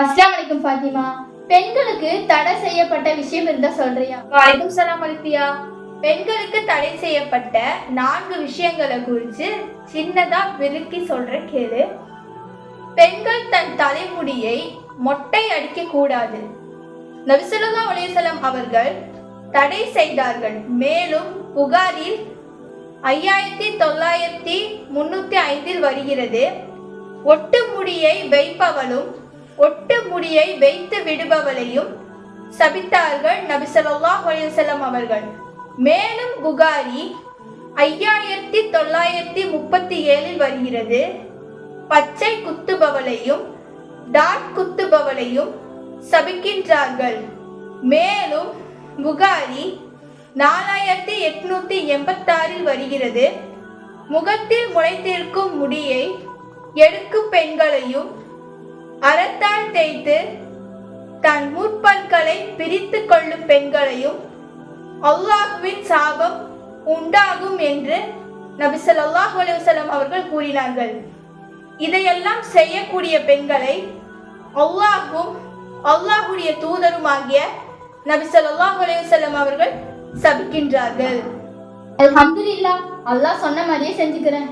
அஸ்லாம் வலைக்கும் ஃபாத்திமா. பெண்களுக்கு தடை செய்யப்பட்ட விஷயம் இருந்தா சொல்றியா? வலைக்கும் சலாம் அல்பியா பெண்களுக்கு தடை செய்யப்பட்ட நான்கு விஷயங்களை குறித்து சின்னதா விருக்கி சொல்ற கேளு. பெண்கள் தன் தலைமுடியை மொட்டை அடிக்க கூடாது. நபிசுல்லா அலிசலம் அவர்கள் தடை செய்தார்கள். மேலும் புகாரில் ஐயாயிரத்தி தொள்ளாயிரத்தி முன்னூத்தி ஐந்தில் வருகிறது. ஒட்டு முடியை வைப்பவளும் ஒட்டு முடியை வைத்து விடுபவளையும் சபித்தார்கள் நபி ஸல்லல்லாஹு அலைஹி அவர்கள். மேலும் புகாரி ஐயாயிரத்தி தொள்ளாயிரத்தி முப்பத்தி ஏழில் வருகிறது. பச்சை குத்துபவளையும் டாட் குத்துபவளையும் சபிக்கின்றார்கள். மேலும் புகாரி நாலாயிரத்தி எட்நூத்தி எண்பத்தாறில் வருகிறது. முகத்தில் முளைத்திருக்கும் முடியை எடுக்கும் பெண்களையும் அறத்தால் தேய்த்து தன் முற்பண்களை பிரித்து கொள்ளும் பெண்களையும் அல்லாஹுவின் சாபம் உண்டாகும் என்று நபி ஸல்லல்லாஹு அலுவலம் அவர்கள் கூறினார்கள். இதையெல்லாம் செய்யக்கூடிய பெண்களை அல்லாஹும் அல்லாஹுடைய தூதருமாகிய நபி ஸல்லல்லாஹு அலைஹி வஸல்லம் அவர்கள் சபிக்கின்றார்கள். அல்ஹம்துலில்லா அல்லாஹ் சொன்ன மாதிரியே செஞ்சுக்கிறேன்.